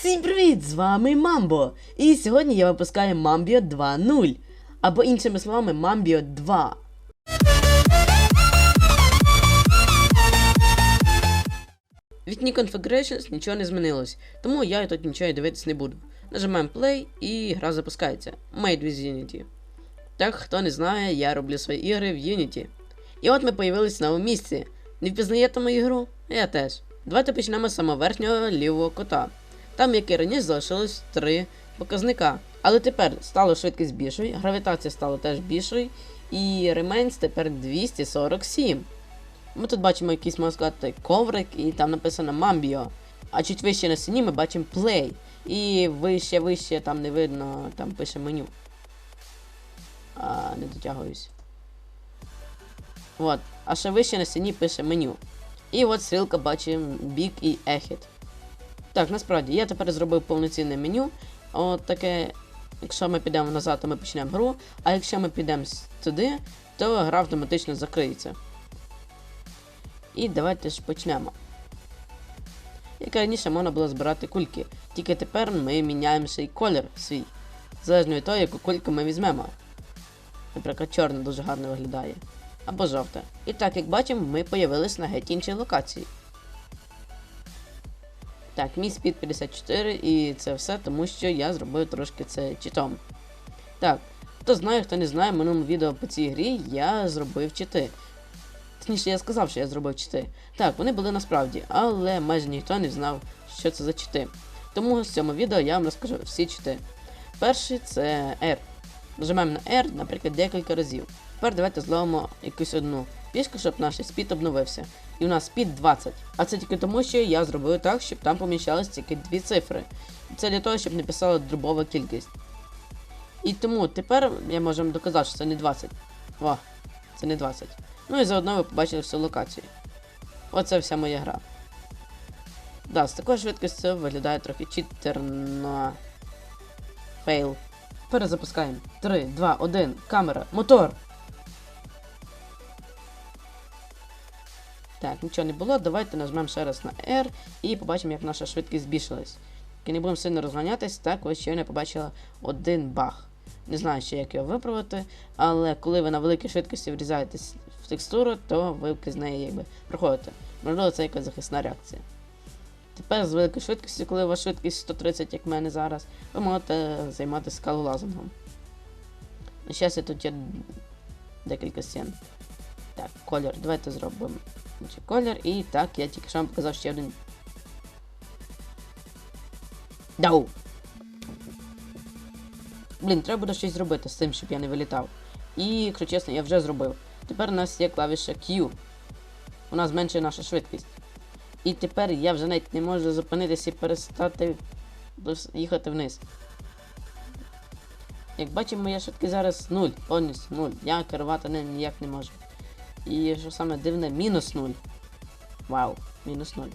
Всім привіт! З вами Мамбо! І сьогодні я випускаю Mambio 2.0. Або іншими словами, Mambio 2. В вікні Configurations нічого не змінилось, тому я тут нічого дивитись не буду. Нажимаємо Play і гра запускається. Made with Unity. Так, хто не знає, я роблю свої ігри в Unity. І от ми появились в новому місці. Не впізнаєте мою гру? Я теж. Давайте почнемо з самого верхнього лівого кота. Там, як і раніше, залишилось три показника. Але тепер стало швидкість більшою, гравітація стала теж більшою, і ремейнс тепер 247. Ми тут бачимо якийсь, можна сказати, коврик, і там написано Mambio. А чуть вище на стіні ми бачимо Play. І вище, вище там не видно, там пише меню. А, не дотягуюсь. Вот. А ще вище на стіні пише меню. І от стрілка бачимо Big і Ехід. Так, насправді, я тепер зробив повноцінне меню. От таке, якщо ми підемо назад, то ми почнемо гру. А якщо ми підемо с- туди, то гра автоматично закриється. І давайте ж почнемо. Як раніше можна було збирати кульки, тільки тепер ми міняємо ще й колір свій. Залежно від того, яку кульку ми візьмемо. Наприклад, чорна дуже гарно виглядає. Або жовта. І так, як бачимо, ми появились на геть іншій локації. Так, мій спід 54 і це все, тому що я зробив трошки це читом. Так, хто знає, хто не знає, в минулому відео по цій грі я зробив чити. Точніше, я сказав, що я зробив чити. Так, вони були насправді, але майже ніхто не знав, що це за чити. Тому в цьому відео я вам розкажу всі чити. Перший це R. Нажимаємо на R, наприклад, декілька разів. Тепер давайте зловимо якусь одну фішку, щоб наш спід обновився. І у нас спід 20. А це тільки тому, що я зробив так, щоб там поміщались тільки дві цифри. Це для того, щоб не писала дробова кількість. І тому тепер я можу доказати, що це не 20. О, це не 20. Ну і заодно ви побачили всю локацію. Оце вся моя гра. Да, з такою швидкістю виглядає трохи читерно. Фейл. Перезапускаємо. 3, 2, 1, камера, мотор. Так, нічого не було. Давайте нажмемо ще раз на R і побачимо, як наша швидкість збільшилась. І не будемо сильно розганятись, так ось щойно побачила один баг. Не знаю ще, як його виправити, але коли ви на великій швидкості врізаєтесь в текстуру, то ви з неї якби проходите. Можливо, це якась захисна реакція. Тепер з великою швидкістю, коли у вас швидкість 130, як в мене зараз, ви можете займатися скалолазингом. На щастя, тут є декілька стін. Так, колір. Давайте зробимо інший колір. І так, я тільки що вам показав ще один. Дау! Блін, треба буде щось зробити з цим, щоб я не вилітав. І, якщо чесно, я вже зробив. Тепер у нас є клавіша Q. Вона зменшує нашу швидкість. І тепер я вже навіть не можу зупинитися і перестати їхати вниз. Як бачимо, моя швидкість зараз 0, повністю 0. Я керувати ним ніяк не можу. І що саме дивне, мінус 0. Вау, мінус 0.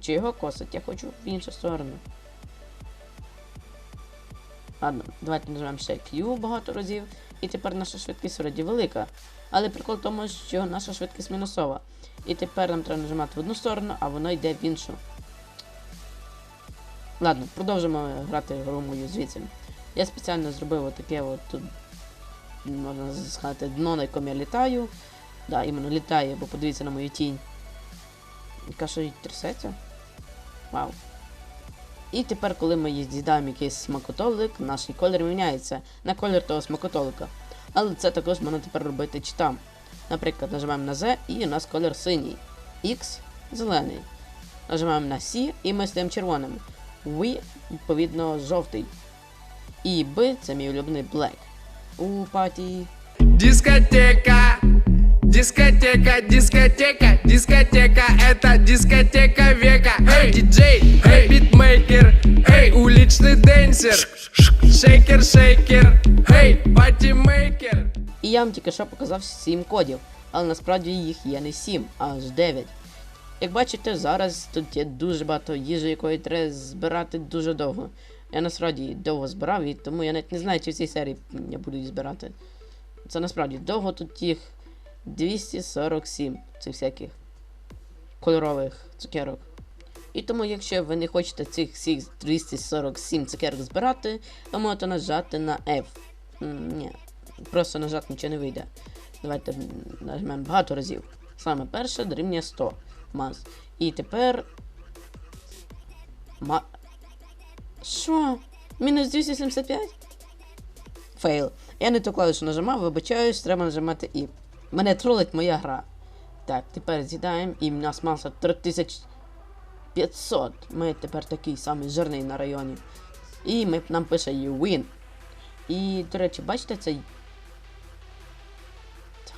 Чи його косить? Я хочу в іншу сторону. Ладно, давайте нажмемо ще Q багато разів. І тепер наша швидкість вроді велика. Але прикол в тому, що наша швидкість мінусова. І тепер нам треба нажимати в одну сторону, а воно йде в іншу. Ладно, продовжимо грати гру мою звідси. Я спеціально зробив отаке от тут, можна сказати, дно, на якому я літаю. Да, іменно літає, бо подивіться на мою тінь. Яка й трясеться. Вау. І тепер, коли ми з'їдаємо якийсь смакотолик, наш колір міняється на колір того смакотолика. Але це також можна тепер робити читам. Наприклад, нажимаємо на Z і у нас колір синій. X зелений. Нажимаємо на C і ми стаємо червоним. V, відповідно, жовтий. І B це мій улюблений Black У паті. Дискотека, дискотека, дискотека, дискотека, это дискотека века. Эй, диджей, эй, битмейкер, эй, уличный денсер, шейкер, шейкер, эй, патимейкер. І я вам тільки що показав 7 кодів, але насправді їх є не 7, а аж 9. Як бачите, зараз тут є дуже багато їжі, якої треба збирати дуже довго. Я насправді довго збирав, і тому я навіть не знаю, чи в цій серії я буду її збирати. Це насправді довго тут їх 247 цих всяких кольорових цукерок. І тому, якщо ви не хочете цих всіх 247 цукерок збирати, то можете нажати на F. Ні, просто нажати нічого не вийде. Давайте нажмемо багато разів. Саме перше дорівнює 100 маз. І тепер. Ма. Що? Мінус 275? Фейл. Я не ту клавішу нажимав, вибачаюсь, треба нажимати І. Мене тролить моя гра. Так, тепер з'їдаємо і в нас маса 3500. Ми тепер такий самий жирний на районі. І ми, нам пише you win. І, до речі, бачите цей.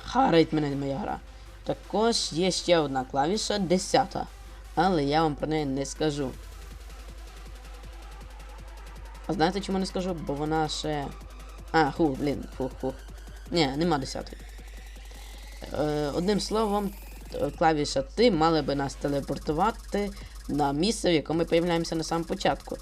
Харить мене моя гра. Також є ще одна клавіша 10. Але я вам про неї не скажу. А знаєте, чому не скажу? Бо вона ще. А, ху, блін, фу, фу. Ні, нема 10. Е, одним словом, клавіша Ти мали би нас телепортувати на місце, в якому ми появляємося на самому початку.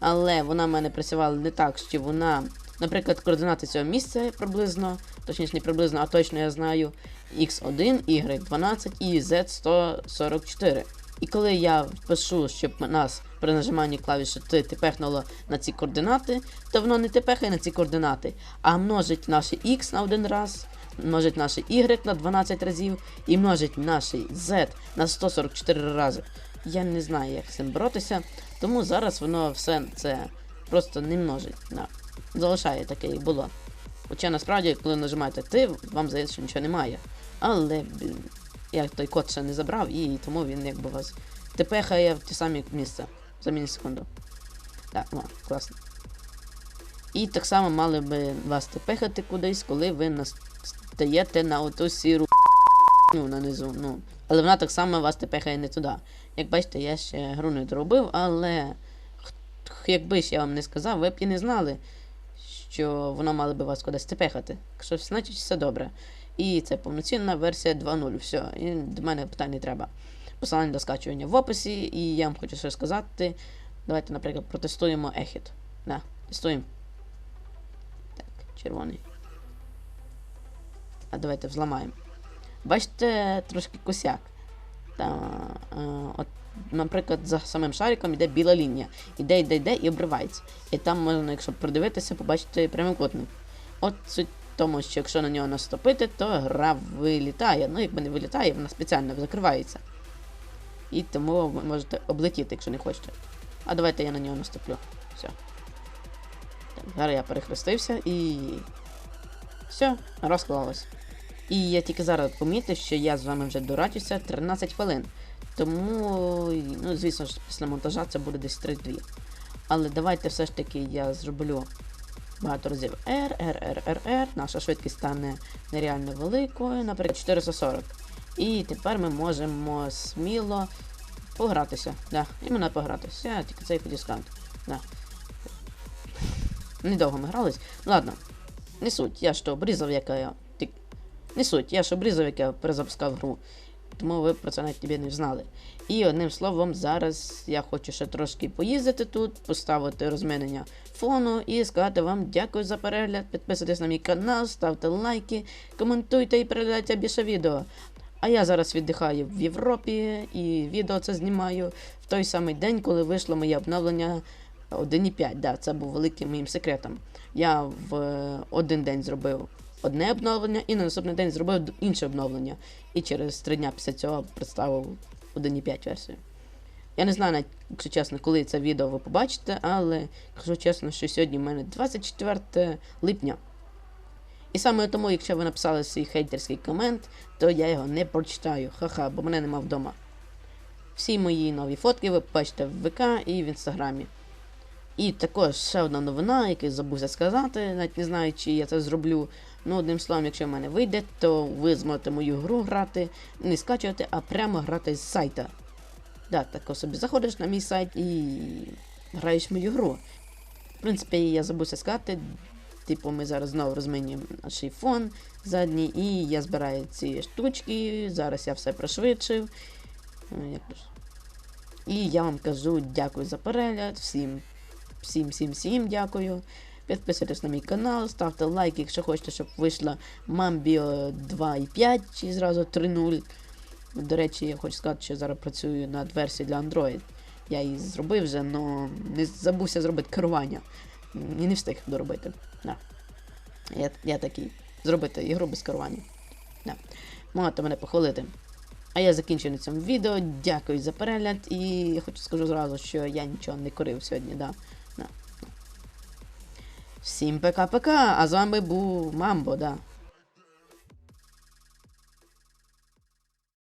Але вона в мене працювала не так, що вона, наприклад, координати цього місця приблизно, точніше не приблизно, а точно я знаю X1, Y12 і Z144. І коли я пишу, щоб нас при нажиманні клавіші Т тепехнуло на ці координати, то воно не тепехає на ці координати, а множить наші X на один раз, множить наші Y на 12 разів і множить наші Z на 144 рази. Я не знаю, як з цим боротися, тому зараз воно все це просто не множить. Да. Залишає таке, як було. Хоча насправді, коли нажимаєте ти, вам здається, що нічого немає. Але блін, я той код ще не забрав, і тому він якби вас тепехає в ті самі місця за мінісекунду. Так, о, класно. І так само мали би вас тепехати кудись, коли ви настаєте на оту сіру ну, нанизу. Ну. Але вона так само вас тепехає не туди. Як бачите, я ще гру не доробив, але якби ж я вам не сказав, ви б і не знали, що вона мала би вас кудись тепехати. Якщо значить все добре. І це повноцінна версія 2.0. Все, і до мене питань не треба. Посилання до скачування в описі, і я вам хочу ще сказати. Давайте, наприклад, протестуємо Ехід. Да, тестуємо. Так, червоний. А давайте взламаємо. Бачите, трошки косяк. Та, е, от, наприклад, за самим шариком йде біла лінія. Іде, йде, йде і обривається. І там можна, якщо придивитися, побачити прямокутник. От суть тому, що якщо на нього наступити, то гра вилітає. Ну, якби не вилітає, вона спеціально закривається. І тому ви можете облетіти, якщо не хочете. А давайте я на нього наступлю. Все. Так, зараз я перехрестився і. Все, розклалось. І я тільки зараз помітив, що я з вами вже дурачуся 13 хвилин. Тому, ну, звісно ж, після монтажа це буде десь 3-2. Але давайте все ж таки я зроблю багато разів R, R, R, R, R. Наша швидкість стане нереально великою, наприклад, 440. І тепер ми можемо сміло погратися. Да, іменно погратися. Тільки цей подіскант. Да. Недовго ми грались. Ладно, не суть, я ж то обрізав, яка я. Не суть, я ж обрізав, як я перезапускав гру. Тому ви про це навіть тобі не знали. І одним словом, зараз я хочу ще трошки поїздити тут, поставити розминення фону і сказати вам дякую за перегляд. Підписуйтесь на мій канал, ставте лайки, коментуйте і передайте більше відео. А я зараз віддихаю в Європі і відео це знімаю в той самий день, коли вийшло моє обновлення 1.5. Да, це був великим моїм секретом. Я в е, один день зробив одне обновлення і на наступний день зробив інше обновлення. І через три дня після цього представив 1.5 версію. Я не знаю, навіть, якщо чесно, коли це відео ви побачите, але кажу чесно, що сьогодні в мене 24 липня. І саме тому, якщо ви написали свій хейтерський комент, то я його не прочитаю. Ха-ха, бо мене нема вдома. Всі мої нові фотки ви побачите в ВК і в інстаграмі. І також ще одна новина, яку забувся сказати, навіть не знаю, чи я це зроблю. Ну, одним словом, якщо в мене вийде, то ви зможете мою гру грати, не скачувати, а прямо грати з сайта. Да, так собі заходиш на мій сайт і граєш мою гру. В принципі, я забувся сказати, типу, ми зараз знову розмінюємо наш фон задній, і я збираю ці штучки. Зараз я все пришвидшив. Ж? І я вам кажу дякую за перегляд. Всім, всім, всім, всім дякую. Підписуйтесь на мій канал, ставте лайк, якщо хочете, щоб вийшла Mambio 2.5 чи зразу 3.0. До речі, я хочу сказати, що зараз працюю над версією для Android. Я її зробив вже, але не забувся зробити керування. І не встиг доробити. Да. Я, я такий. Зробити ігру без керування. Да. Можете мене похвалити. А я закінчую на цьому відео. Дякую за перегляд. І я хочу скажу зразу, що я нічого не курив сьогодні, да. Всім пока-пока, а з вами був Мамбо, да.